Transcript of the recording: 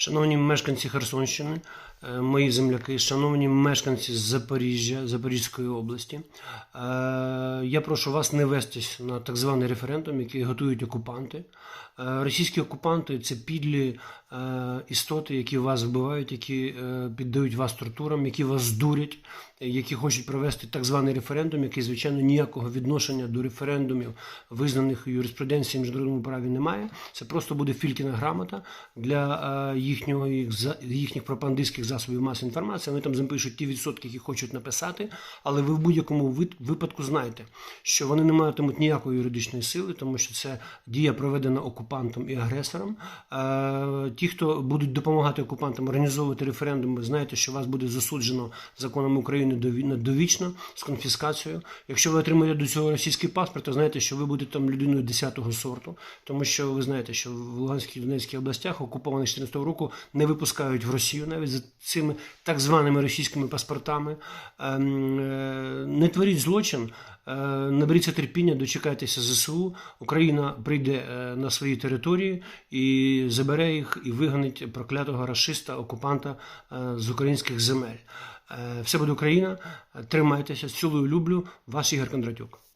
Шановні мешканці Херсонщини, е, мої земляки, шановні мешканці Запоріжжя, Запорізької області, е, я прошу вас не вестись на так званий референдум, який готують окупанти. Е, Російські окупанти це підлі істоти, які вас вбивають, які піддають вас тортурам, які вас дурять, які хочуть провести так званий референдум, який, звичайно, ніякого відношення до референдумів, визнаних у юриспруденції міжнародному праві, немає. Це просто буде фількіна грамота для їхнього їхніх пропагандистських засобів масової інформації. Вони там запишуть ті відсотки, які хочуть написати, але ви в будь-якому випадку знаєте, що вони не матимуть ніякої юридичної сили, тому що це дія проведена окупантом і агресором. Е, Ті, хто будуть допомагати окупантам організовувати референдуми, знаєте, що вас буде засуджено законом України дові- довічно з конфіскацією. Якщо ви отримаєте до цього російський паспорт, то знаєте, що ви будете там людиною 10-го сорту, тому що ви знаєте, що в Луганській і Донецькій областях окупованих з 14 року не випускають в Росію навіть за цими так званими російськими паспортами. Ем, е, Не творіть злочин. Е, Наберіться терпіння, дочекайтеся ЗСУ. Україна прийде е, на свої території і забере їх і виганить проклятого расиста, окупанта з українських земель. Все буде Україна. Тримайтеся, цілую, люблю. Ваш Ігор Кондратюк.